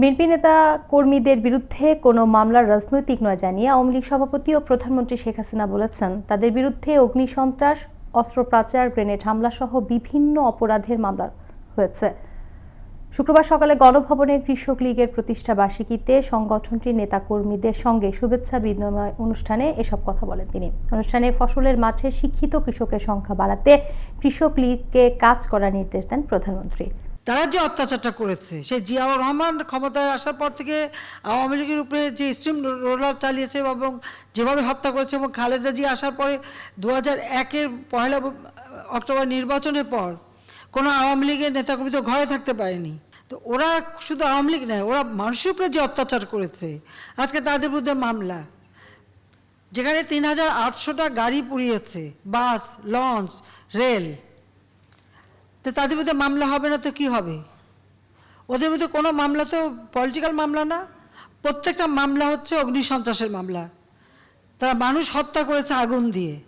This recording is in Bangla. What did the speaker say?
বিএনপি নেতা কর্মীদের বিরুদ্ধে কোনো মামলার রাজনৈতিক নয় জানিয়ে আওয়ামী লীগ সভাপতি ও প্রধানমন্ত্রী শেখ হাসিনা বলেছেন। তাদের বিরুদ্ধে অগ্নিসন্ত্রাস অস্ত্রপ্রাচার গ্রেনেড হামলা সহ বিভিন্ন অপরাধের মামলা হয়েছে। শুক্রবার সকালে গণভবনের কৃষক লীগের প্রতিষ্ঠা বার্ষিকীতে সংগঠনটির নেতাকর্মীদের সঙ্গে শুভেচ্ছা বিনিময় অনুষ্ঠানে এসব কথা বলেন তিনি। অনুষ্ঠানে ফসলের মাঠে শিক্ষিত কৃষকের সংখ্যা বাড়াতে কৃষক লীগকে কাজ করার নির্দেশ দেন প্রধানমন্ত্রী। তারা যে অত্যাচারটা করেছে সে জিয়াউর রহমান ক্ষমতায় আসার পর থেকে আওয়ামী লীগের উপরে যে স্ট্রিম রোলার চালিয়েছে এবং যেভাবে হত্যা করেছে এবং খালেদা জি আসার পরে দু হাজার একের পয়লা অক্টোবর নির্বাচনের পর কোনো আওয়ামী লীগের নেতাকর্মী তো ঘরে থাকতে পারেনি। তো ওরা শুধু আওয়ামী লীগ নয়, ওরা মানুষের উপরে যে অত্যাচার করেছে, আজকে তাদের বিরুদ্ধে মামলা। যেখানে তিন হাজার আটশোটা গাড়ি পুড়িয়েছে, বাস, লঞ্চ, রেল। তো তাদের মধ্যে মামলা হবে না তো কি হবে? ওদের মধ্যে কোনো মামলা তো পলিটিক্যাল মামলা না। প্রত্যেকটা মামলা হচ্ছে অগ্নিসন্ত্রাসের মামলা। তারা মানুষ হত্যা করেছে আগুন দিয়ে।